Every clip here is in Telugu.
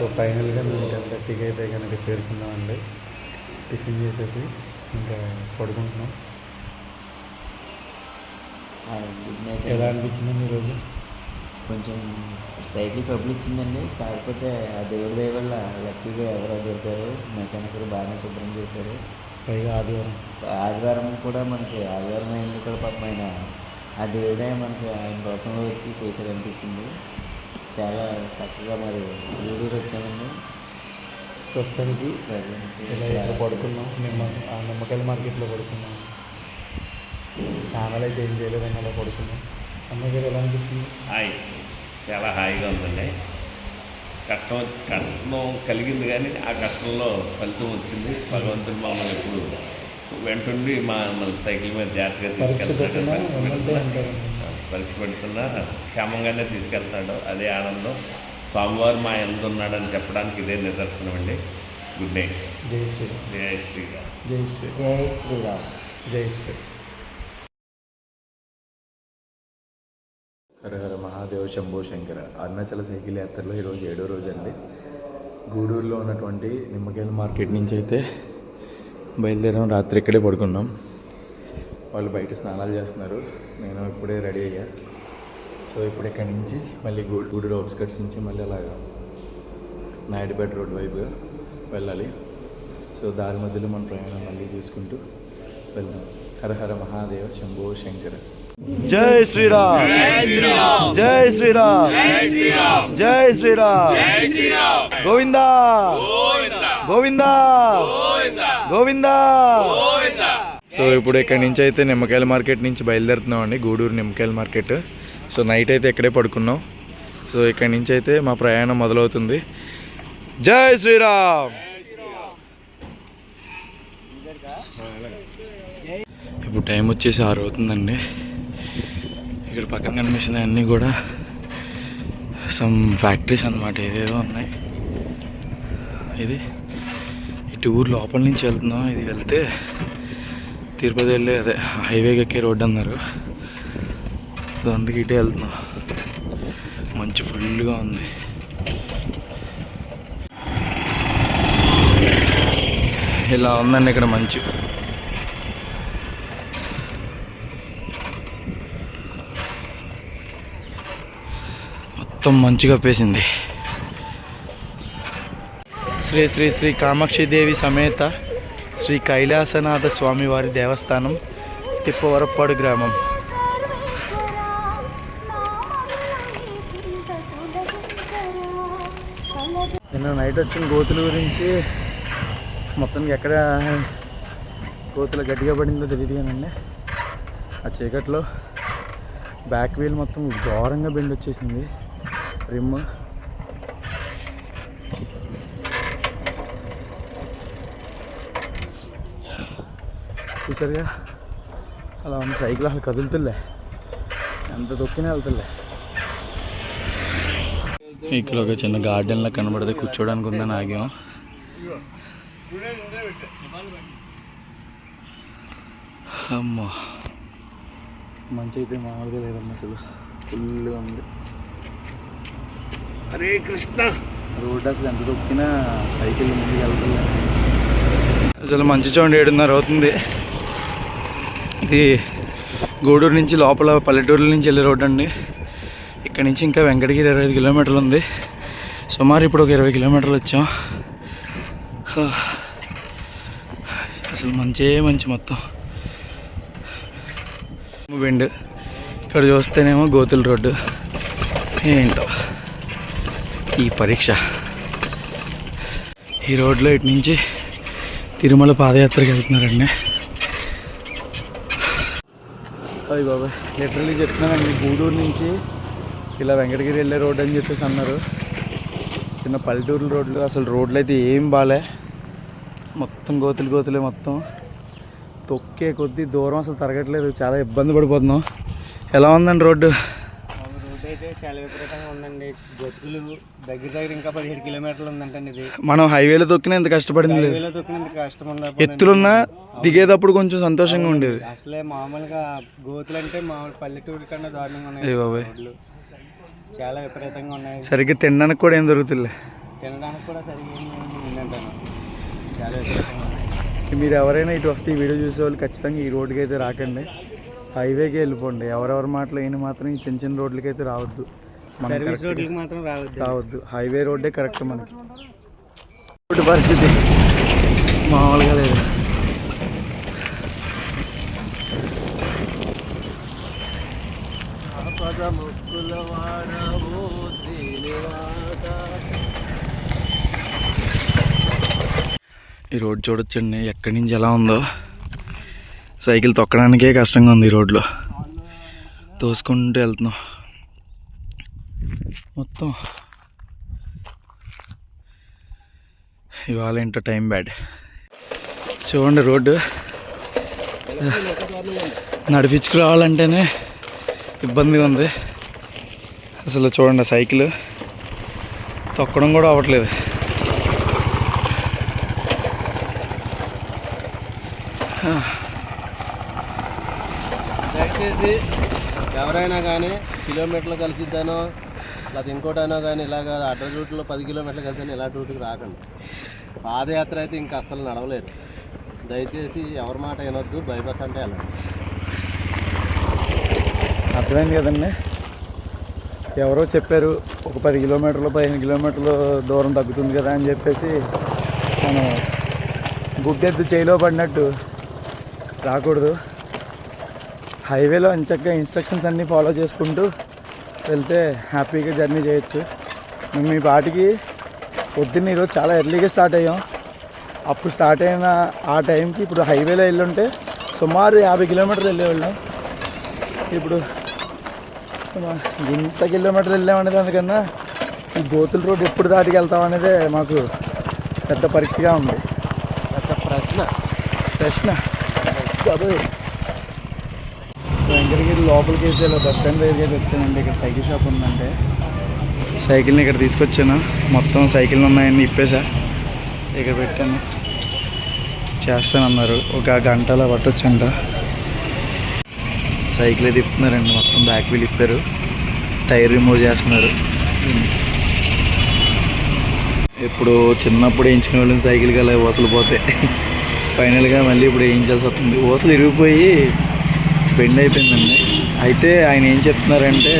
సో ఫైనల్గా మేము టెన్ థర్టీకి అయితే కనుక చేరుకున్నామండి. టిఫిన్ చేసేసి ఇంకా పడుకుంటున్నాం. ఎలా అనిపించిందండి ఈరోజు కొంచెం సైకిల్ ట్రబుల్ ఇచ్చిందండి కాకపోతే ఆ దేవుడి దయ వల్ల లక్కీగా ఎవరో దొరికారు. మెకానికల్ బాగానే శుభ్రం చేశారు పైగా ఆదివారం. ఆదివారం కూడా మనకి ఆదివారం అయింది కూడా పాపం ఆయన. ఆ దేవుడే మనకి ఆయన రూపంలో వచ్చి చేసాడు అనిపించింది. చాలా చక్కగా మరి ఊరూరు వచ్చామండి. ప్రస్తుతానికి ఇలా పడుకున్నాం. నిమ్మ ఆ నిమ్మకాయల మార్కెట్లో పడుకున్నాం. స్నానాలు అయితే ఏం చేయలేదని అలా పడుకున్నాం. అమ్మాయి గారు ఎలా అనిపించింది? హాయ్. చాలా హాయిగా ఉందండి. కష్టం కష్టం కలిగింది కానీ ఆ కష్టంలో ఫలితం వచ్చింది. భగవంతుడు మమ్మల్ని ఎప్పుడు వెంటుండి మా మన సైకిల్ మీద జాగ్రత్తగా పెట్టినా తీసుకెళ్తాడు. పరీక్ష పెడుతున్నా క్షేమంగానే తీసుకెళ్తాడు అదే ఆనందం. స్వామివారు మా ఎంత ఉన్నాడని చెప్పడానికి ఇదే నిదర్శనం అండి. గుడ్ నైట్ జై శ్రీరామ్. జయ శ్రీరామ్. జై శ్రీ జై శ్రీరామ్. జై శ్రీ హర హర మహాదేవ శంభో శంకర. అరుణాచల సైకిల్ యాత్రలో ఈరోజు ఏడో రోజు అండి గూడూరులో ఉన్నటువంటి నిమ్మకాయల మార్కెట్ నుంచి అయితే బయలుదేరాం. రాత్రి ఇక్కడే పడుకున్నాం. వాళ్ళు బయట స్నానాలు చేస్తున్నారు. నేను ఇప్పుడే రెడీ అయ్యా. సో ఇప్పుడు ఇక్కడి నుంచి మళ్ళీ గూడూరు అవుట్స్కట్స్ నుంచి మళ్ళీ అలాగా నాయుడుపేట రోడ్ వైపు వెళ్ళాలి. సో దారి మధ్యలో మన ప్రయాణం మళ్ళీ చూసుకుంటూ వెళ్దాం. హర హర మహాదేవ శంభో శంకర. జై శ్రీరామ్. జై శ్రీరామ్. జై శ్రీరామ్. గోవిందా. గోవిందా. గోవిందా. సో ఇప్పుడు ఇక్కడ నుంచి అయితే నిమ్మకాయల మార్కెట్ నుంచి బయలుదేరుతున్నాం అండి గూడూరు నిమ్మకాయల మార్కెట్. సో నైట్ అయితే ఇక్కడే పడుకున్నాం. సో ఇక్కడ నుంచి అయితే మా ప్రయాణం మొదలవుతుంది. జై శ్రీరామ్! ఇప్పుడు టైం వచ్చేసి ఆరు అవుతుందండి. ఇక్కడ పక్కన కనిపిస్తున్నాయి అన్నీ కూడా సమ్ ఫ్యాక్టరీస్ అన్నమాట ఏవేవో ఉన్నాయి. ఇది ఇటు ఊరు లోపల నుంచి వెళ్తున్నాం. ఇది వెళ్తే తిరుపతి వెళ్ళే అదే హైవేకి ఎక్కే రోడ్డు అన్నారు. సో అందుకే ఇటే వెళ్తున్నాం. మంచి ఫుల్గా ఉంది. ఇలా ఉందండి ఇక్కడ మంచు. మొత్తం మంచు కప్పేసింది. శ్రీ శ్రీ శ్రీ కామాక్షి దేవి సమేత శ్రీ కైలాసనాథ స్వామివారి దేవస్థానం తిప్పవరప్పాడు గ్రామం. నిన్న నైట్ వచ్చిన గోతుల గురించి మొత్తం ఎక్కడ గోతులు గట్టిగా పడిందో తెలియదు కానండి. ఆ చీకట్లో బ్యాక్ వీల్ మొత్తం ఘోరంగా బెండ్ వచ్చేసింది. రిమ్ చూసారుగా? అలా ఉన్న సైకిల్ అసలు కదులుతులే. ఎంత తొక్కినా వెళ్తులే. ఇక్కడ ఒక చిన్న గార్డెన్లా కనబడితే కూర్చోడానికి ఉందని ఆగాం. అమ్మా. మంచి అయితే మామూలుగా లేదమ్మా అసలు. ఫుల్గా ఉంది. హరే కృష్ణ. రోడ్ అసలు ఎంత తొక్కినా సైకిల్ ముందుకు వెళ్తుంది అసలు మంచి చూడండి ఏడున్నర అవుతుంది. ఇది గూడూరు నుంచి లోపల పల్లెటూరుల నుంచి వెళ్ళే రోడ్డు అండి. ఇక్కడ నుంచి ఇంకా వెంకటగిరి ఇరవై ఐదు కిలోమీటర్లు ఉంది. సుమారు ఇప్పుడు ఒక ఇరవై కిలోమీటర్లు వచ్చాం. అసలు మంచే మంచి మొత్తం. బెండ్ ఇక్కడ చూస్తేనేమో గోతుల రోడ్డు. ఏంటో. ఈ పరీక్ష. ఈ రోడ్లో ఇటు నుంచి తిరుమల పాదయాత్రకి వెళ్తున్నారండి. అది బాబా లిటరలీ చెప్తున్నానండి గూడూరు నుంచి ఇలా వెంకటగిరి వెళ్ళే రోడ్ అని చెప్పేసి అన్నారు. చిన్న పల్లెటూరు రోడ్లు అసలు రోడ్లు అయితే ఏం బాలే. మొత్తం గోతులు గోతులే మొత్తం. తొక్కే కొద్దీ దూరం అసలు తరగట్లేదు చాలా ఇబ్బంది పడిపోతున్నాం. ఎలా ఉందండి రోడ్డు? చాలా విపరీతంగా ఉందండి. గతుకులు దగ్గర దగ్గర ఇంకా పదిహేడు కిలోమీటర్లు ఉందంటండి ఇది. మనం హైవేలో తొక్కిన ఎంత కష్టపడింది లేదు. హైవేలో తొక్కినందుకు కష్టం ఉండదు ఎత్తులున్నా దిగేటప్పుడు కొంచెం సంతోషంగా ఉండేది. అసలే మామూలుగా గోతులు అంటే మామూలు పల్లెటూరు కన్నా దారుణంగా ఉన్నాయి ఏ బాబాయ్. రోడ్లు. చాలా విపరీతంగా ఉన్నాయి. సరిగ్గా తినడానికి కూడా ఏం దొరుకుతుందిలే తినడానికి కూడా సరిగ్గా ఏమీ ఉందంటాను. చాలా విపరీతంగా. మీరు ఎవరైనా ఇటు వస్తే ఈ వీడియో చూసే వాళ్ళు ఖచ్చితంగా ఈ రోడ్డుకి అయితే రాకండి. హైవేకి వెళ్ళిపోండి. ఎవరెవరి మాటలు అయిన మాత్రం ఈ చిన్న చిన్న రోడ్లకి అయితే రావద్దు సర్వీస్ రోడ్లకి మాత్రం రావద్దు. రావద్దు. హైవే రోడ్డే కరెక్ట్ మనకి. రోడ్డు పరిస్థితి మామూలుగా లేదు. ఈ రోడ్ చూడొచ్చండి. ఎక్కడి నుంచి ఎలా ఉందో. సైకిల్ తొక్కడానికే కష్టంగా ఉంది ఈ రోడ్లో. తోసుకుంటూ వెళ్తున్నాం. మొత్తం ఇవాళ ఏంటో టైం బ్యాడ్. చూడండి రోడ్డు. నడిపించుకు రావాలంటేనే ఇబ్బందిగా ఉంది. అసలు చూడండి సైకిల్. తొక్కడం కూడా అవ్వట్లేదు దయచేసి ఎవరైనా కానీ కిలోమీటర్లు కలిసిద్దానో లేకపోతే ఇంకోటైనా కానీ ఇలాగ అడ్రస్ రూట్లో పది కిలోమీటర్లు కలిసి ఇలాంటి రూట్కి రాకండి. పాదయాత్ర అయితే ఇంకా అస్సలు నడవలేరు దయచేసి ఎవరి మాట వినొద్దు బైపాస్ అంటే వెళ్ళండి. అర్థమైంది కదండి? ఎవరో చెప్పారు ఒక పది కిలోమీటర్లు పదిహేను కిలోమీటర్లు దూరం తగ్గుతుంది కదా అని చెప్పేసి మనం గుడ్డెద్దు చేయిలో పడినట్టు రాకూడదు. హైవేలో అంచక్క ఇన్స్ట్రక్షన్స్ అన్నీ ఫాలో చేసుకుంటూ వెళ్తే హ్యాపీగా జర్నీ చేయొచ్చు. మేము మీ పాటికి పొద్దున్న ఈరోజు చాలా ఎర్లీగా స్టార్ట్ అయ్యాం. అప్పుడు స్టార్ట్ అయిన ఆ టైంకి ఇప్పుడు హైవేలో వెళ్ళుంటే సుమారు యాభై కిలోమీటర్లు వెళ్ళేవాళ్ళం. ఇప్పుడు ఇంత కిలోమీటర్లు వెళ్ళామనేది అందుకన్నా ఈ గోతుల రోడ్ ఎప్పుడు దాటికి వెళ్తాం అనేదే మాకు పెద్ద పరీక్షగా ఉంది. ఒక ప్రశ్న. ప్రశ్న. బాబోయ్. లోపలికి అయితే ఇలా బస్ స్టాండ్ దగ్గరికి అయితే వచ్చానండి. ఇక్కడ సైకిల్ షాప్ ఉందంటే సైకిల్ని ఇక్కడ తీసుకొచ్చాను. మొత్తం సైకిల్ ఉన్నాయని ఇప్పేసా. ఇక్కడ పెట్టాను. చేస్తానన్నారు. ఒక గంటలో పట్టొచ్చంట సైకిల్ అయితే ఇప్పుతున్నారండి మొత్తం బ్యాక్ వీల్ ఇప్పారు. టైర్ రిమూవ్ చేస్తున్నారు. ఇప్పుడు చిన్నప్పుడు వేయించుకునే వాళ్ళని సైకిల్కి అలా ఓసలు పోతే. ఫైనల్గా మళ్ళీ ఇప్పుడు వేయించాల్సి వస్తుంది. ఊసలు ఇరిగిపోయి బెండ్ అయిపోయిందండి. అయితే ఆయన ఏం చెప్తున్నారంటే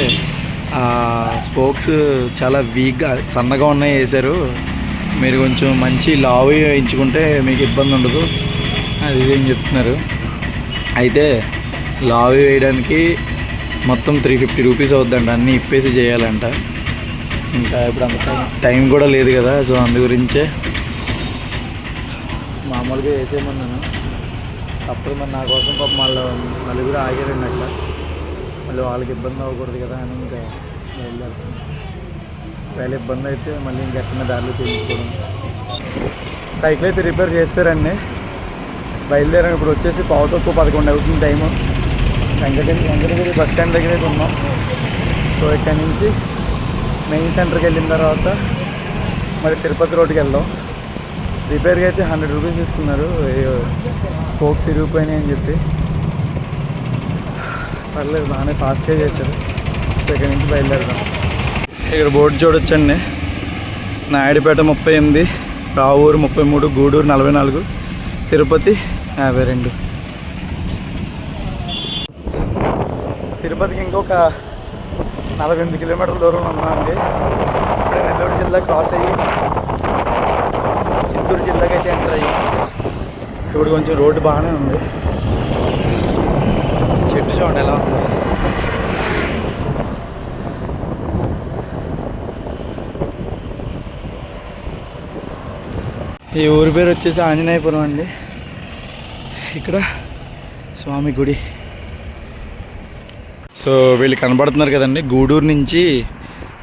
స్పోక్స్ చాలా వీక్గా సన్నగా ఉన్నాయి వేశారు. మీరు కొంచెం మంచి లావు వేయించుకుంటే మీకు ఇబ్బంది ఉండదు. అది ఏం చెప్తున్నారు. అయితే లావు వేయడానికి మొత్తం త్రీ ఫిఫ్టీ రూపీస్ అవుద్దంట. అన్నీ ఇప్పేసి చేయాలంట. ఇంకా ఇప్పుడు అంత టైం కూడా లేదు కదా. సో అందు గురించే మామూలుగా వేసేయమన్నాను. అప్పుడు మరి నా కోసం పాప మళ్ళీ నలుగురు ఆగారండి అట్లా. మళ్ళీ వాళ్ళకి ఇబ్బంది అవ్వకూడదు కదా అని ఇంకా వెళ్ళారు ఒకవేళ ఇబ్బంది అయితే మళ్ళీ ఇంకెక్కడ దారిలో చేయించుకోవడం. సైకిల్ అయితే రిపేర్ చేస్తారండి. బయలుదేరాం. ఇప్పుడు వచ్చేసి పావు తక్కువ పదకొండు అవుతుంది time. Venkatagiri Venkatagiri bus stand దగ్గర అయితే ఉన్నాం. సో ఇక్కడ నుంచి మెయిన్ సెంటర్కి వెళ్ళిన తర్వాత మరి తిరుపతి రోడ్డుకి వెళ్దాం. రిపేర్కి అయితే హండ్రెడ్ రూపీస్ తీసుకున్నారు. స్పోక్స్ ఇరిగిపోయినాయి అని చెప్పి. పర్లేదు బాగానే ఫాస్ట్గా చేశారు. సో నుంచి బయలుదేరదాం. ఇక్కడ బోర్డు చూడొచ్చండి. నాయుడుపేట ముప్పై ఎనిమిది రావూరు ముప్పై మూడు గూడూరు నలభై నాలుగు తిరుపతి యాభై రెండు. తిరుపతికి ఇంకొక నలభై ఎనిమిది కిలోమీటర్ల దూరంలో ఉన్నామండి. ఇక్కడ నెల్లూరు జిల్లా క్రాస్ అయ్యి చిత్తూరు జిల్లాకి అయితే ఎంటర్ అయ్యి. ఇప్పుడు కొంచెం రోడ్డు బాగానే ఉంది. చెట్టు చూడండి ఎలా ఉంది? ఈ ఊరి పేరు వచ్చేసి ఆంజనేయపురం అండి. ఇక్కడ స్వామి గుడి. సో వీళ్ళు కనబడుతున్నారు కదండి గూడూరు నుంచి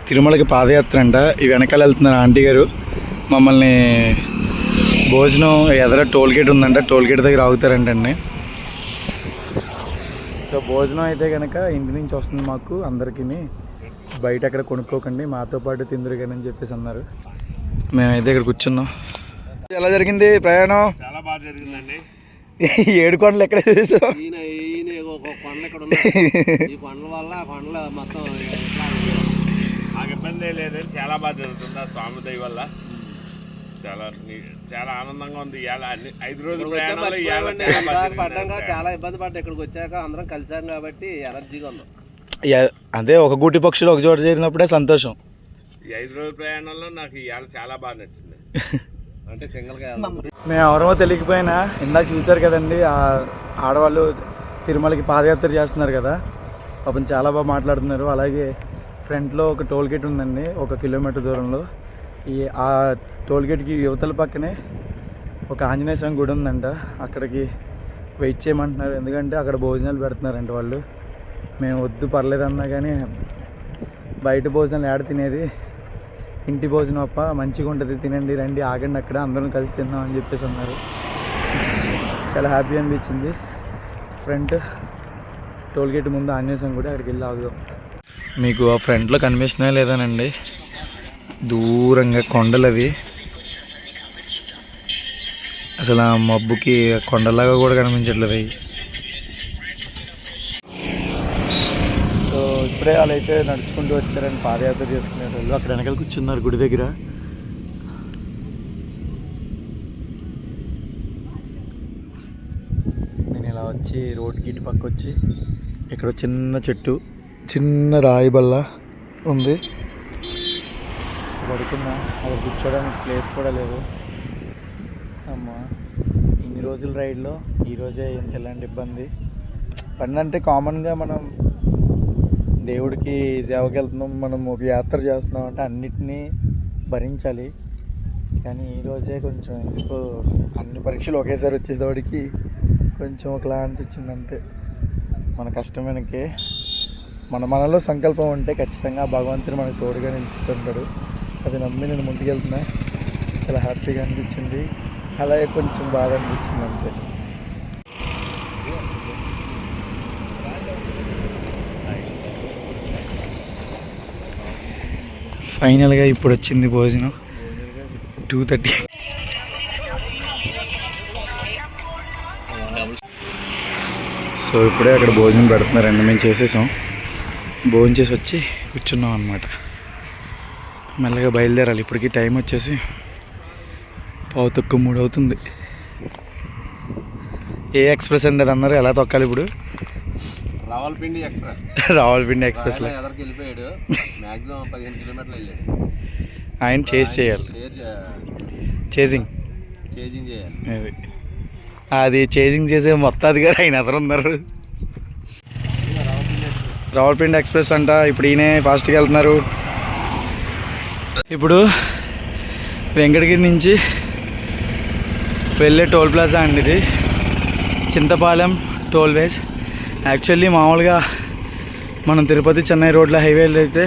తిరుమలకి పాదయాత్ర అంట. ఈ వెనకాల వెళ్తున్నారు ఆంటీ గారు. మమ్మల్ని భోజనం ఎదర టోల్ గేట్ ఉందంట టోల్ గేట్ దగ్గర ఆగుతారంటండి సో భోజనం అయితే కనుక ఇంటి నుంచి వస్తుంది మాకు అందరికీ బయట ఎక్కడ కొనుక్కోకండి మాతో పాటు తిందురు కానీ అని చెప్పేసి అన్నారు. మేమైతే ఇక్కడ కూర్చున్నాం. ఎలా జరిగింది ప్రయాణం? చాలా బాగా జరిగిందండి. ఏడు కొండలు ఎక్కడ కొండలు ఇక్కడ ఉన్నాయి ఈ కొండల వల్ల ఆ కొండలు మొత్తం మాకు ఇబ్బంది లేదండి చాలా బాగా జరుగుతుంది ఆ స్వామి దయ వల్ల. చాలా చాలా ఆనందంగా ఉంది. అన్ని ఐదు రోజుల. పడ్డాక చాలా ఇబ్బంది పడ్డా. ఇక్కడికి వచ్చాక అందరం కలిసాం కాబట్టి ఎనర్జీగా ఉన్నాం. అదే ఒక గూటి పక్షులు ఒక చోట చేరినప్పుడే సంతోషం. ఈ ఐదు రోజుల ప్రయాణంలో నాకు ఇవాళ చాలా బాగా నచ్చింది. అంటే సింగిల్గా మేము ఎవరమో తెలియకపోయినా ఇందాక చూశారు కదండి ఆ ఆడవాళ్ళు తిరుమలకి పాదయాత్ర చేస్తున్నారు కదా. పాపం చాలా బాగా మాట్లాడుతున్నారు. అలాగే ఫ్రంట్లో ఒక టోల్ గేట్ ఉందండి ఒక కిలోమీటర్ దూరంలో. ఈ ఆ టోల్గేట్కి యువతల పక్కనే ఒక ఆంజనేయ స్వామి గుడి ఉందంట. అక్కడికి వెయిట్ చేయమంటున్నారు. ఎందుకంటే అక్కడ భోజనాలు పెడుతున్నారంట వాళ్ళు. మేము వద్దు పర్లేదన్నా కానీ బయట భోజనాలు ఏడ తినేది? ఇంటి భోజనం అప్ప మంచిగా ఉంటుంది తినండి రండి ఆగండి అక్కడ అందరం కలిసి తిందాం అని చెప్పేసి అన్నారు. చాలా హ్యాపీ అనిపించింది. ఫ్రంట్ టోల్గేట్ ముందు ఆంజనేయ స్వామి కూడా అక్కడికి వెళ్ళి ఆగుదాం. మీకు ఆ ఫ్రంట్లో కనిపిస్తున్నా లేదానండి దూరంగా కొండలవి. అసలు ఆ మబ్బుకి కొండలాగా కూడా కనిపించట్లేదు అవి సో ఇప్పుడే వాళ్ళైతే నడుచుకుంటూ వచ్చారని పాదయాత్ర చేసుకునే వాళ్ళు అక్కడ వెనకాల కూర్చున్నారు గుడి దగ్గర. నేను ఇలా వచ్చి రోడ్కి ఇటు పక్క వచ్చి ఇక్కడ చిన్న చెట్టు చిన్న రాయి బల్ల ఉంది. పడుకున్నా అక్కడ కూర్చోడానికి ప్లేస్ కూడా లేదు. అమ్మా ఇన్ని రోజుల రైడ్లో ఈరోజే ఇంత ఎలాంటి ఇబ్బంది? బండి అంటే కామన్గా మనం దేవుడికి సేవకి వెళ్తున్నాం మనం ఒక యాత్ర చేస్తున్నాం అంటే అన్నిటినీ భరించాలి. కానీ ఈరోజే కొంచెం ఎందుకు అన్ని పరీక్షలు ఒకేసారి వచ్చేటోడికి కొంచెం ఒకలా అనిపించింది అంతే. మన కష్టం వెనకే మన మనలో సంకల్పం ఉంటే ఖచ్చితంగా భగవంతుని భగవంతుడు మనకు తోడుగా నిలుచుతుంటాడు అది నమ్మి నేను ముందుకెళ్తున్నా. చాలా హ్యాపీగా అనిపించింది. అలాగే కొంచెం బాధ అనిపించింది అంతే. ఫైనల్గా ఇప్పుడు వచ్చింది భోజనం. Two thirty. సో ఇప్పుడే అక్కడ భోజనం పెడుతున్నారండి మేము చేసేసాం. భోజనం చేసి వచ్చి కూర్చున్నాం అనమాట మెల్లగా బయలుదేరాలి. ఇప్పటికి టైం వచ్చేసి పావు తక్కువ మూడు అవుతుంది ఏ ఎక్స్ప్రెస్ అండి అది అన్నారు? ఎలా తొక్కాలి ఇప్పుడు? రావల్పిండి ఎక్స్ప్రెస్. రావల్పిండి ఎక్స్ప్రెస్లో ఎదరికి వెళ్ళిపోయాడు. పదిహేను కిలోమీటర్లు వెళ్ళాడు. ఆయన చేసి చేయాలి. చేసింగ్. చేజింగ్ చేయాలి. అది. చేసింగ్ చేసే మొత్తం అది గారు ఆయన ఎదురు ఉన్నారు. రావులపిండి ఎక్స్ప్రెస్. అంట. ఇప్పుడు ఈయనే ఫాస్ట్గా వెళ్తున్నారు. ఇప్పుడు వెంకటగిరి నుంచి వెళ్ళే టోల్ ప్లాజా అండి ఇది. చింతపాలెం టోల్ వేస్. యాక్చువల్లీ మామూలుగా మనం తిరుపతి చెన్నై రోడ్ల హైవేలో అయితే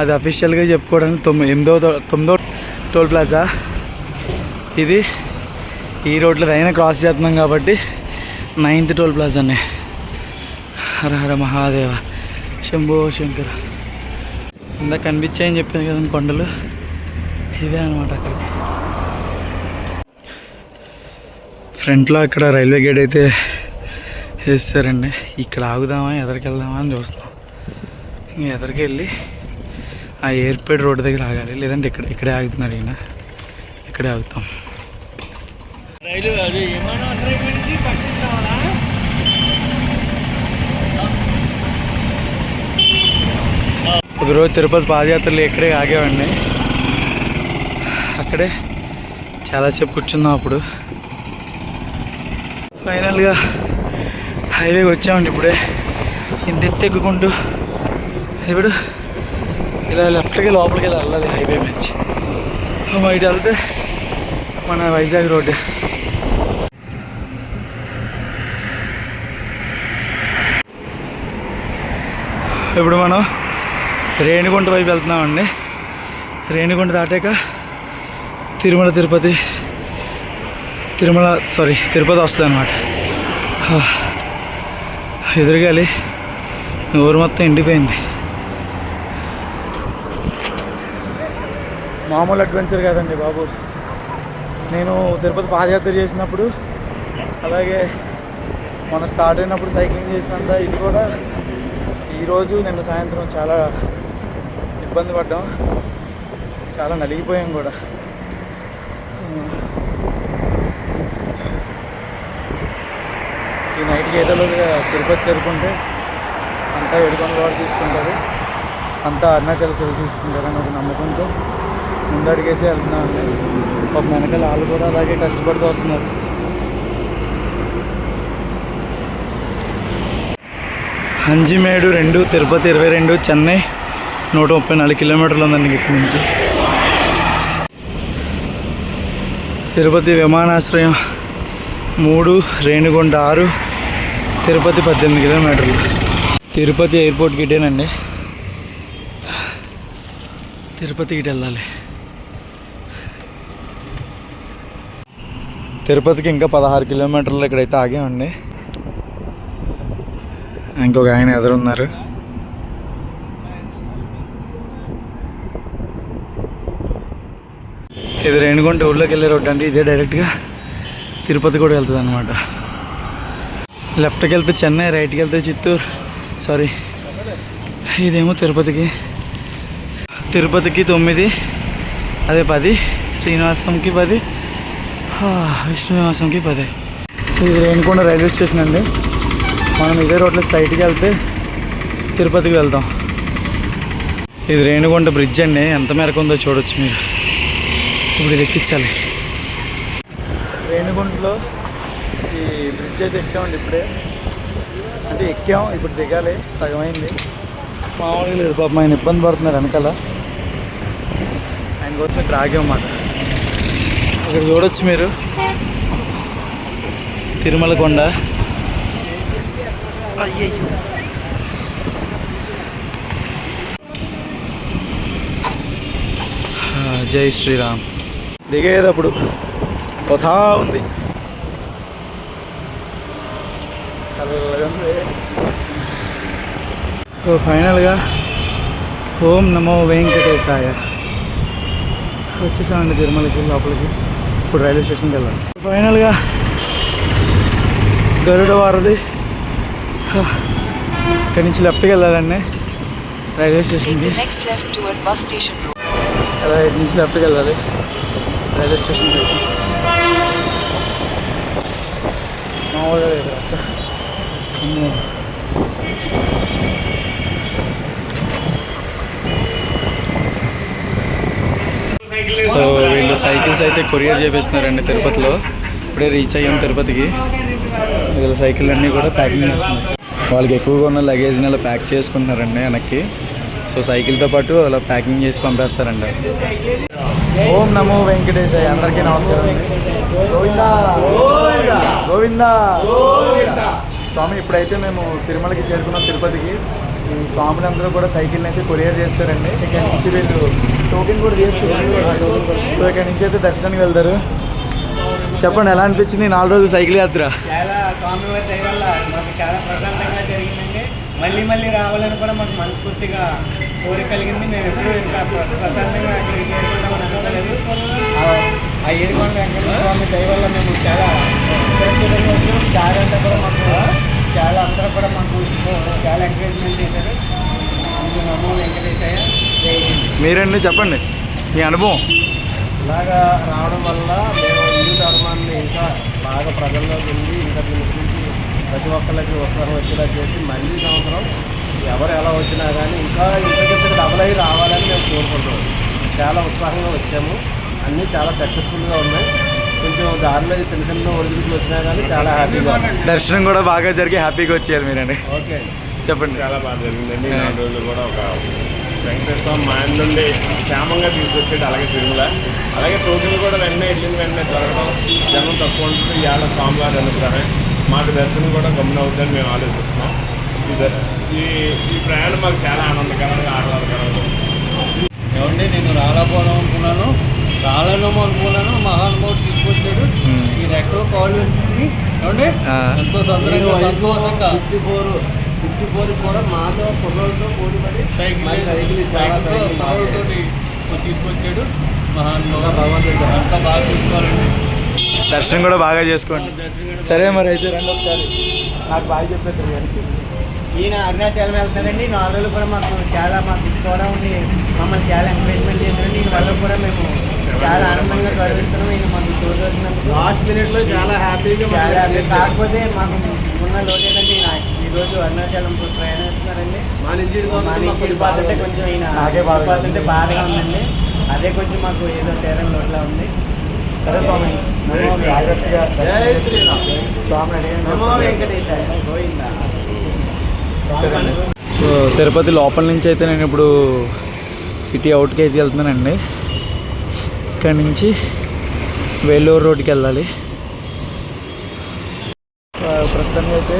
అది అఫీషియల్గా చెప్పుకోవడానికి తొమ్మిది ఎనిమిదో తొమ్మిదో టోల్ ప్లాజా. ఇది ఈ రోడ్లో అయినా క్రాస్ చేస్తున్నాం కాబట్టి నైన్త్ టోల్ ప్లాజానే. హర హర మహాదేవ. శంభో శంకర్. ఇందాక కనిపించాయని చెప్పింది కదండి కొండలు. ఇవే అనమాట అక్కడ ఫ్రంట్లో అక్కడ రైల్వే గేట్ అయితే వేస్తారండి. ఇక్కడ ఆగుదామా ఎదరికి వెళ్దామా అని చూస్తాం ఇంక ఎదరికి వెళ్ళి ఆ ఎయిర్పోర్ట్ రోడ్డు దగ్గర ఆగాలి. లేదంటే ఇక్కడ ఇక్కడే ఆగుతున్నారు ఈయన. ఇక్కడే ఆగుతాం. రైలు ఈరోజు తిరుపతి పాదయాత్రలు ఇక్కడే ఆగేవాడిని అక్కడే చాలాసేపు కూర్చున్నాం అప్పుడు. ఫైనల్గా హైవేకి వచ్చామండి ఇప్పుడే. ఇంత ఎత్తు ఎక్కుకుంటూ. ఇప్పుడు ఇలా లెఫ్ట్కి లోపలికి వెళ్ళి వెళ్ళాలి హైవే నుంచి. ఇటు వెళ్తే మన వైజాగ్ రోడ్డు ఇప్పుడు మనం రేణిగుంట వైపు వెళ్తున్నామండి. రేణిగుంట దాటాక తిరుమల తిరుపతి తిరుమల సారీ తిరుపతి వస్తుంది అనమాట ఎదురుగాలి. ఊరు మొత్తం ఎండిపోయింది. మామూలు అడ్వెంచర్ కాదండి బాబు. నేను తిరుపతి పాదయాత్ర చేసినప్పుడు అలాగే మనం స్టార్ట్ అయినప్పుడు సైక్లింగ్ చేసినంత ఇది కూడా ఈరోజు నిన్న సాయంత్రం చాలా ఇబ్బంది పడ్డాం. చాలా నలిగిపోయాం కూడా. ఈ నైట్కి ఏదో తిరుపతి చేరుకుంటే అంతా ఎడుకొని కూడా తీసుకుంటారు అంతా అరుణాచల్ సేవ తీసుకుంటారు అని ఒక నమ్మకంతో. ముందడిగేసి వెళ్తున్నాను ఒక వెనకాల వాళ్ళు కూడా అలాగే కష్టపడుతూ వస్తున్నారు. అంజిమేడు రెండు తిరుపతి ఇరవై రెండు చెన్నై. నూట ముప్పై నాలుగు కిలోమీటర్లు ఉందండి ఇక్కడి నుంచి. తిరుపతి విమానాశ్రయం మూడు రేణిగుంట ఆరు తిరుపతి పద్దెనిమిది కిలోమీటర్లు. తిరుపతి ఎయిర్పోర్ట్ గిటేనండి తిరుపతి వెళ్ళాలి. తిరుపతికి ఇంకా పదహారు కిలోమీటర్లు ఇక్కడైతే ఆగామండి. ఇంకొక ఆయన ఎదురున్నారు. ఇది రేణుగుంట ఊళ్ళోకి వెళ్ళే రోడ్డు అండి. ఇదే డైరెక్ట్గా తిరుపతి కూడా వెళ్తుంది అనమాట లెఫ్ట్కి వెళ్తే చెన్నై రైట్కి వెళ్తే చిత్తూరు. సారీ ఇదేమో తిరుపతికి. తిరుపతికి తొమ్మిది అదే పది శ్రీనివాసంకి పది. విష్ణునివాసంకి పది. ఇది రేణుకొండ రైల్వే స్టేషన్ అండి. మనం ఇదే రోడ్లో స్ట్రైట్కి వెళ్తే తిరుపతికి వెళ్తాం ఇది రేణిగుంట బ్రిడ్జ్ అండి. ఎంత మేరకు ఉందో చూడొచ్చు మీరు. ఇప్పుడు ఇది ఎక్కించాలి. రేణిగుంటలో ఈ బ్రిడ్జ్ అయితే ఎక్కామండి ఇప్పుడే. అంటే ఎక్కాం ఇప్పుడు దిగాలి సగం అయింది మామూలుగా లేదు పాపం ఆయన ఇబ్బంది పడుతున్నారు వెనకాల. ఆయన కోసం ఇక్కడ ఆగామన్నమాట ఇక్కడ చూడొచ్చు మీరు. తిరుమల కొండ. అయ్యయ్యో. జై శ్రీరామ్. దిగేటప్పుడు కొథా ఉంది. సో ఫైనల్గా ఓం నమో వెంకటేశాయ. వచ్చేసామండి తిరుమలకి లోపలికి. ఇప్పుడు రైల్వే స్టేషన్కి వెళ్ళాలి ఫైనల్గా గరుడ వారది. ఇక్కడి నుంచి లెఫ్ట్కి వెళ్ళాలండి. రైల్వే స్టేషన్కి. ఇటు నుంచి లెఫ్ట్కి వెళ్ళాలి. రైల్వే మామూలుగా. అమ్మో. సో వీళ్ళు సైకిల్స్ అయితే కొరియర్ చేపిస్తున్నారండి తిరుపతిలో. ఇప్పుడే రీచ్ అయ్యాం తిరుపతికి. వీళ్ళ సైకిల్ అన్నీ కూడా ప్యాకింగ్ చేస్తున్నారు. వాళ్ళకి ఎక్కువగా ఉన్న లగేజ్ని అలా ప్యాక్ చేసుకుంటున్నారండి వెనక్కి. సో సైకిల్తో పాటు అలా ప్యాకింగ్ చేసి పంపేస్తారండి ఓం నమో వెంకటేశాయ అందరికీ నమస్కారం గోవిందా గోవిందా. స్వామి ఇప్పుడైతే మేము తిరుమలకి చేరుకున్నాం తిరుపతికి. ఈ స్వాములందరూ కూడా సైకిల్ని అయితే కొరియర్ చేస్తారండి. ఇక్కడ నుంచి వీళ్ళు టోకెన్ కూడా చేస్తారు సో ఇక్కడ నుంచి అయితే దర్శనానికి వెళ్తారు. చెప్పండి ఎలా అనిపించింది నాలుగు రోజులు సైకిల్ యాత్ర? చాలా స్వామివారి దయ వల్ల మాకు చాలా ప్రశాంతంగా జరిగిందండి మళ్ళీ మళ్ళీ రావాలని కూడా మాకు మనస్ఫూర్తిగా కోరిక కలిగింది. మేము ఎప్పుడూ ఇంకా ప్ర- ప్రశాంతంగా ఇక్కడికి చేరుకుంటాం అనుకోలేదు ఆ- ఏడుకొండ వెంకటేశ్వర స్వామి దయ వల్ల మేము చాలా సురక్షితంగా వచ్చాం దారి అంతా కూడా మాకు చాలా అందరూ కూడా మాకు చాలా ఎంకరేజ్మెంట్ చేశారు. నమో వెంకటేశయ్య మీరండి చెప్పండి. మీ అనుభవం. ఇలాగా రావడం వల్ల మేము హిందూ ధర్మాన్ని ఇంకా బాగా ప్రజల్లోకి వెళ్ళి ఇంకా దీని గురించి ప్రతి ఒక్కరికి ఉత్సాహం వచ్చేలా చేసి మళ్ళీ సంవత్సరం ఎవరు ఎలా వచ్చినా కానీ ఇంకా ఇంతకింతకు డబల్ అయ్యి రావాలని మేము కోరుకుంటున్నాం. చాలా ఉత్సాహంగా వచ్చాము. అన్నీ చాలా సక్సెస్ఫుల్గా ఉన్నాయి. కొంచెం దారిలో చిన్న చిన్న ఒడిదుడుకులు వచ్చినా కానీ చాలా హ్యాపీగా దర్శనం కూడా బాగా జరిగి హ్యాపీగా వచ్చేయాలి మీరండి. ఓకే. చెప్పండి. చాలా బాగా జరిగిందండి. నాలుగు రోజులు కూడా ఒక వెంకటేశ్వర మా నుండి క్షేమంగా తీసుకొచ్చాడు అలాగే తిరుమల. అలాగే టోకెన్లు కూడా వెంటనే వెళ్ళిన వెంటనే దొరకడం జనం తక్కువ ఉంటుంది. ఇవాళ స్వామివారి అనుగ్రహం మాకు దర్శనం కూడా గమనం అవుతుందని మేము ఆలోచిస్తున్నాం. ఈ ఈ ప్రయాణం మాకు చాలా ఆనందకరంగా ఆహ్లాదకరంగా ఉంది. ఏమండి నేను రాలేకపోవడం అనుకున్నాను. రాలేమో అనుకున్నాను. మహానుభావుడు తీసుకొచ్చాడు. ఈ రెక్కలో కాళ్ళు పెట్టుకుని ఏమండి. ఎంతో సందర్భంగా సంతోషంగా. ఫిఫ్టీ ఫోర్ ఫిఫ్టీ ఫోర్ కూడా మాతో కుర్రోళ్ళతో పోటీ పడి మరి సైకిల్ చాలా సైకిల్ తోటి తీసుకొచ్చాడు. మహానుభావుడు. భగవంతుడు అంతా బాగా చూసుకోవాలండి. దర్శనం కూడా బాగా చేసుకోండి. సరే మరి అయితే రండి ఒకసారి. నాకు బాగా చెప్పేది వెనక్కి ఈయన అరుణాచలం వెళ్తాడండి. నాలుగు రోజులు కూడా మాకు చాలా మాకు కూడా ఉండి మమ్మల్ని చాలా ఎంకరేజ్మెంట్ చేశారండి దీని వల్ల కూడా మేము చాలా ఆనందంగా గర్విస్తున్నాం. ఈయన మాకు టూర్ వచ్చినందుకు లాస్ట్ మినిట్లో చాలా హ్యాపీగా చాలా హ్యాపీ. కాకపోతే మాకు ఉన్న లోటు ఏంటంటే ఈయన ఈరోజు అరుణాచలం ప్రయాణిస్తున్నారండి మా నుంచి మా నుంచి వెళ్ళిపోతుంటే కొంచెం ఈయన బాధగా ఉందండి. అదే కొంచెం మాకు ఏదో తేరని లోట్లా ఉంది. సరే స్వామి. అడిగాను సో తిరుపతి లోపల నుంచి అయితే నేను ఇప్పుడు సిటీ అవుట్కి అయితే వెళ్తున్నానండి. ఇక్కడ నుంచి వేలూరు రోడ్కి వెళ్ళాలి. ప్రస్తుతానికి అయితే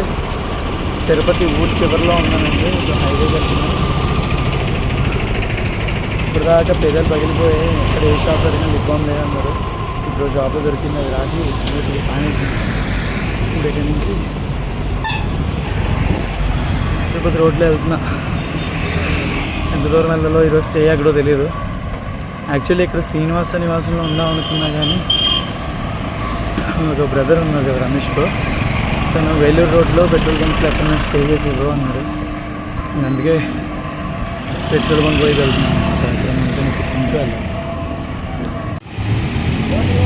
తిరుపతి ఊరి చివరిలో ఉన్నానండి. ఇప్పుడు హైవే వెళ్తున్నాను ఇప్పుడు దాకా పెదలు పగిలిపోయి ఎక్కడ ఏ షాప్ అడిగినా లిప్ లేదన్నారు. ఇప్పుడు షాప్లో దొరికింది అది రాసి వీటికి ఆనేసింది ఇప్పుడు ఇక్కడి నుంచి తిరుపతి రోడ్లో వెళ్తున్నా. ఎంత దూరం వెళ్ళాలో ఈరోజు స్టే అక్కడో తెలియదు. యాక్చువల్లీ ఇక్కడ శ్రీనివాస నివాసంలో ఉందాం అనుకున్నా కానీ ఒక బ్రదర్ ఉన్నారు కదా రమేష్తో. తను వేలూరు రోడ్లో పెట్రోల్ బంక్స్లో ఎక్కడ స్టే చేసి ఇవ్వరు అన్నాడు. అందుకే పెట్రోల్ బంక్ పోయి వెళ్తున్నాను. ఇక్కడ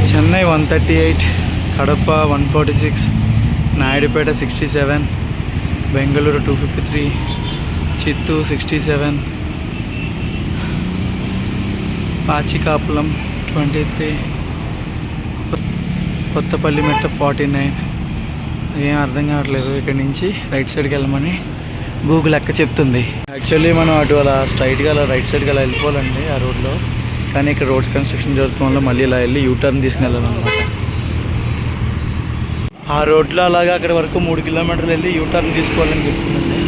Chennai one thirty eight Kadapa one forty six Naidupeta sixty seven Bengaluru two fifty three Chittoor sixty seven Pachikapulam twenty three Kothapalli Metta forty nine. ఏం అర్థం కావట్లేదు. ఇక్కడ నుంచి రైట్ సైడ్కి వెళ్ళమని గూగుల్ లెక్క చెప్తుంది. యాక్చువల్లీ మనం అటు అలా స్ట్రైట్గా అలా రైట్ సైడ్కి అలా వెళ్ళిపోవాలండి ఆ రోడ్లో. కానీ ఇక్కడ రోడ్స్ కన్స్ట్రక్షన్ జరుగుతున్న వల్ల మళ్ళీ ఇలా వెళ్ళి యూటర్న్ తీసుకుని వెళ్ళాలన్నమాట ఆ రోడ్లో అలాగా అక్కడ వరకు మూడు కిలోమీటర్లు వెళ్ళి యూటర్న్ తీసుకోవాలని చెప్తుందండి.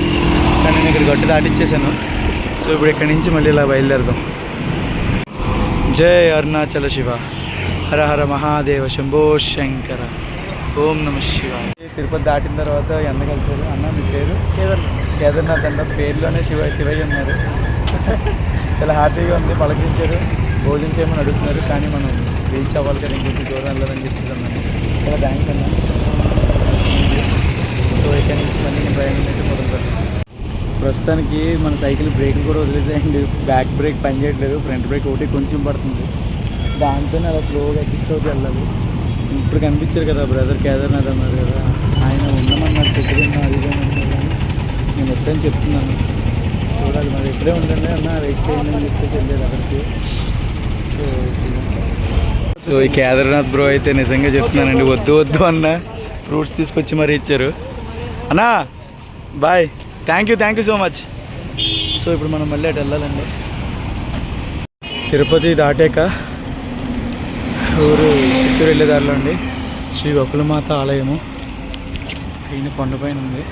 కానీ నేను ఇక్కడ గట్టి దాటిచ్చేసాను. సో ఇప్పుడు ఇక్కడి నుంచి మళ్ళీ ఇలా బయలుదేరదాం. జై అరుణాచల శివ. హర హర మహాదేవ శంభో శంకర. ఓం నమ శివ తిరుపతి దాటిన తర్వాత ఎండకి వెళ్తారు అన్న మీ పేరు? కేదార్నాథ్. కేదార్నాథ్ అన్న పేరులోనే శివ శివయ్య ఉన్నారు. చాలా హ్యాపీగా ఉంది పలకరించారు. భోజనం చేయమని అడుగుతున్నారు కానీ మనం రీచ్ అవ్వాలి కదా ఇంకొంచెం దూరం వెళ్ళాలని చెప్తున్నాను చాలా థ్యాంక్స్ అన్న. సో ఇక్కడ నుంచి మళ్ళీ నేను ప్రయాణం అయితే మొదలు పెడతాను ప్రస్తుతానికి మన సైకిల్ బ్రేక్ కూడా వదిలేసేయండి. బ్యాక్ బ్రేక్ పని చేయట్లేదు ఫ్రంట్ బ్రేక్ ఒకటి కొంచెం పడుతుంది. దాంతోనే అలా స్లోగా అడ్జస్ట్ అవుతూ వెళ్ళాలి. ఇప్పుడు కనిపించారు కదా బ్రదర్ కేదార్నాథ్ అన్నారు కదా. ఆయన ఉన్నామన్నారు పెట్టుకున్నా అది కానీ నేను ఎప్పుడైనా చెప్తున్నాను. చూడాలి మరి ఎప్పుడే ఉండండి అన్న వెయిట్ చేయండి అని చెప్పేసి వెళ్ళేది అక్కడికి. సో ఈ కేదార్నాథ్ బ్రో అయితే నిజంగా చెప్తున్నానండి వద్దు వద్దు అన్న. ఫ్రూట్స్ తీసుకొచ్చి మరీ ఇచ్చారు. అన్నా bye. Thank you thank you so much so ఇప్పుడు మనం మళ్ళీ అటు వెళ్ళాలండి. తిరుపతి దాటాక ఊరు చిత్తూరు వెళ్ళే దారిలో అండి. శ్రీ గోకులమాత ఆలయము. పైన కొండపైన ఉంది.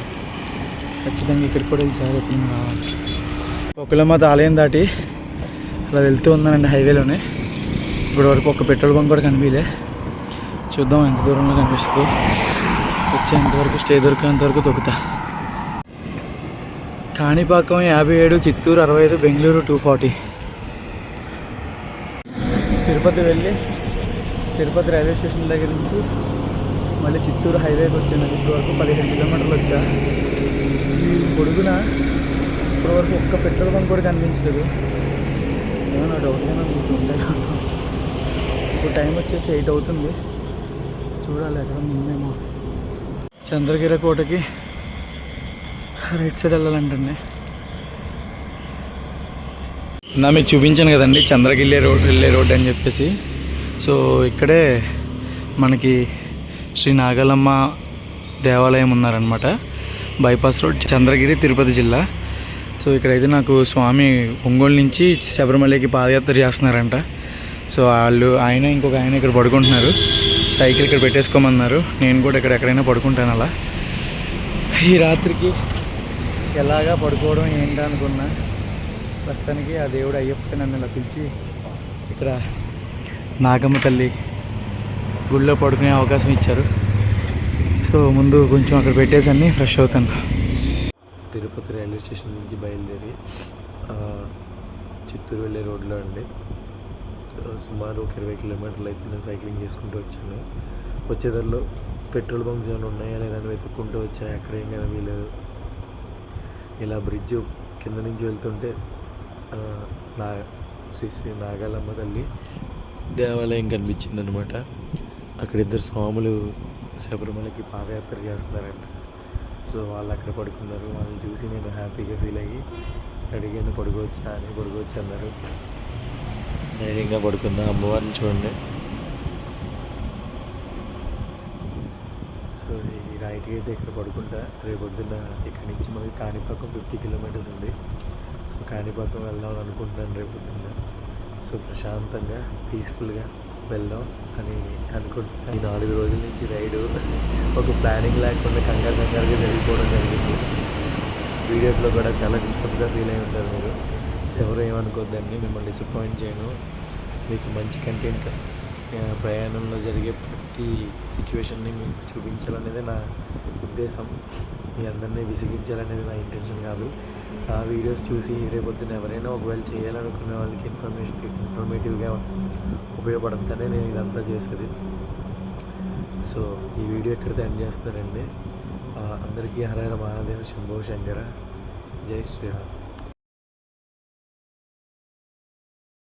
ఖచ్చితంగా ఇక్కడికి కూడా ఈసారి ఎప్పుడు రావాలి. గోకులమాత ఆలయం దాటి అలా వెళ్తూ ఉన్నానండి హైవేలోనే. ఇప్పటి వరకు ఒక పెట్రోల్ బంక్ కూడా కనిపించలే. చూద్దాం ఎంత దూరంలో కనిపిస్తుందో. వచ్చేంతవరకు స్టే దొరికేంతవరకు తొక్కుతా. కాణిపాకం యాభై ఏడు చిత్తూరు అరవై ఐదు బెంగళూరు టూ ఫార్టీ. తిరుపతి వెళ్ళి తిరుపతి రైల్వే స్టేషన్ దగ్గర నుంచి మళ్ళీ చిత్తూరు హైవేకి వచ్చాను ఇప్పుడు వరకు పదిహేను కిలోమీటర్లు వచ్చా. ఈ పొడుగున ఇప్పటివరకు ఒక్క పెట్రోల్ బంక్ కూడా కనిపించలేదు. ఏమన్నా డౌట్ మీకు ఉంటాయి ఇప్పుడు టైం వచ్చేసి ఎయిట్ అవుతుంది. చూడాలి ఎక్కడ ముందేమో చంద్రగిరి కోటకి రైట్ సైడ్ వెళ్ళాలంటండి. నా మీకు చూపించాను కదండి చంద్రగిరి రోడ్ వెళ్ళే రోడ్ అని చెప్పేసి. సో ఇక్కడే మనకి శ్రీ నాగలమ్మ దేవాలయం ఉన్నారనమాట బైపాస్ రోడ్ చంద్రగిరి తిరుపతి జిల్లా. సో ఇక్కడైతే నాకు స్వామి ఒంగోలు నుంచి శబరిమలకి పాదయాత్ర చేస్తున్నారంట. సో వాళ్ళు ఆయన ఇంకొక ఆయన ఇక్కడ పడుకుంటున్నారు. సైకిల్ ఇక్కడ పెట్టేసుకోమన్నారు. నేను కూడా ఇక్కడ ఎక్కడైనా పడుకుంటాను అలా. ఈ రాత్రికి ఎలాగా పడుకోవడం ఏంటి అనుకున్నా. ప్రస్తుతానికి ఆ దేవుడు అయ్యప్ప నన్ను ఇలా పిలిచి ఇక్కడ నాగమ్మ తల్లి గుళ్ళో పడుకునే అవకాశం ఇచ్చారు. సో ముందు కొంచెం అక్కడ పెట్టేసన్ని ఫ్రెష్ అవుతాను. తిరుపతి రైల్వే స్టేషన్ నుంచి బయలుదేరి చిత్తూరు వెళ్ళే రోడ్లో అండి. సుమారు ఒక ఇరవై కిలోమీటర్లు అయితే నేను సైక్లింగ్ చేసుకుంటూ వచ్చాను. వచ్చేదారిలో పెట్రోల్ బంక్స్ ఏమైనా ఉన్నాయా లేదా అని వెతుక్కుంటూ వచ్చాను. ఎక్కడ ఏం కనిపించలేదు ఇలా బ్రిడ్జ్ కింద నుంచి వెళ్తుంటే నా శ్రీ శ్రీ నాగాలమ్మ తల్లి దేవాలయం కనిపించింది అనమాట అక్కడ ఇద్దరు స్వాములు శబరిమలకి పాదయాత్ర చేస్తున్నారంట. సో వాళ్ళు అక్కడ పడుకున్నారు. వాళ్ళని చూసి నేను హ్యాపీగా ఫీల్ అయ్యి అడిగాను పడుకోవచ్చా అని పడుకోవచ్చు అన్నారు. ధైర్యంగా పడుకున్నా అమ్మవారిని చూడండి. సో ఈ రైట్కి అయితే ఇక్కడ పడుకుంటా. రేపు పొద్దున్న ఇక్కడి నుంచి మనకి కాణిపాకం ఫిఫ్టీ కిలోమీటర్స్ ఉంది. సో కాణిపాకం వెళ్దాం అనుకుంటున్నాను రేపు పొద్దున్న సో ప్రశాంతంగా పీస్ఫుల్గా వెళ్దాం అని అనుకుంటున్నా. ఈ నాలుగు రోజుల నుంచి రైడు ఒక ప్లానింగ్ లేకుండా కంగారు కంగారుగా జరిగిపోవడం జరిగింది. వీడియోస్లో కూడా చాలా డిస్టర్బ్గా ఫీల్ అయి ఉంటారు మీరు. ఎవరు ఏమనుకోద్దండి మిమ్మల్ని డిసప్పాయింట్ చేయను. మీకు మంచి కంటెంట్ ప్రయాణంలో జరిగే ప్రతి సిచ్యువేషన్ని మీకు చూపించాలనేది నా ఉద్దేశం. మీ అందరినీ విసిగించాలనేది నా ఇంటెన్షన్ కాదు. ఆ వీడియోస్ చూసి రేపొద్దున ఎవరైనా ఒకవేళ చేయాలనుకునే వాళ్ళకి ఇన్ఫర్మేషన్ ఇన్ఫర్మేటివ్గా ఉపయోగపడతానే నేను ఇదంతా చేసేది. సో ఈ వీడియో ఎక్కడితో ఎండ్ చేస్తానండి అందరికీ హర మహాదేవ్ శంభో శంకర. జై శ్రీరామ్.